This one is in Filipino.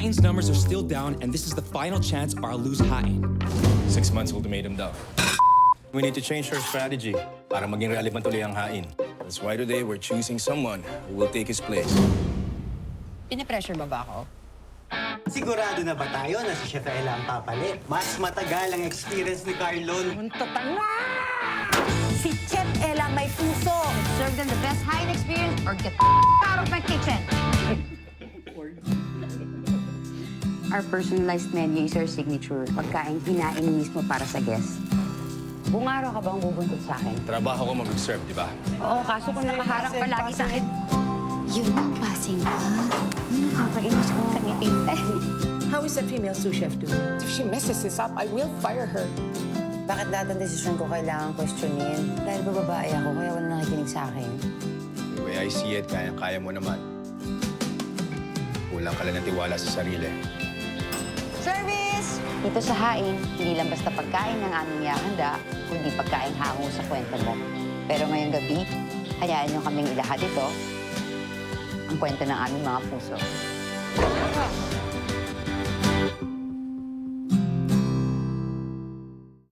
Hain's numbers are still down, and this is the final chance our lose Hain. Six months ultimatum daw. We need to change our strategy para maging relevant ulit ang hain. That's why today we're choosing someone who will take his place. Pinapressure ba ba ako? Sigurado na ba tayo na si Chef Ella ang papalit? Mas matagal ang experience ni Carlon. Si Chef Ella may puso. Serve them the best high experience or get out of my kitchen. Our personalized menu is our signature. Pagkain hinain mismo para sa guest. Buong araw ka bang bubuntot sa akin? Trabaho ko mag-serve, di ba? Oo, kaso kung nakaharap palagi sa akin. Yun ang passing ka. Nakakainis ko kanitin. How is that female sous chef doing? If she messes this up, I will fire her. Bakit lahat ng desisyon ko kailangan questionin? Dahil ba babae ako, kaya wala nakikinig sa akin. The way I see it, kaya-kaya mo naman. Kulang ka lang ng tiwala sa sarili. Service! Dito sa hain, hindi lang basta pagkain ng aming ihahanda, kundi pagkain hango sa kwento mo. Pero ngayong gabi, hayaan niyo kaming ilahad ito, ang kwento ng aming mga puso.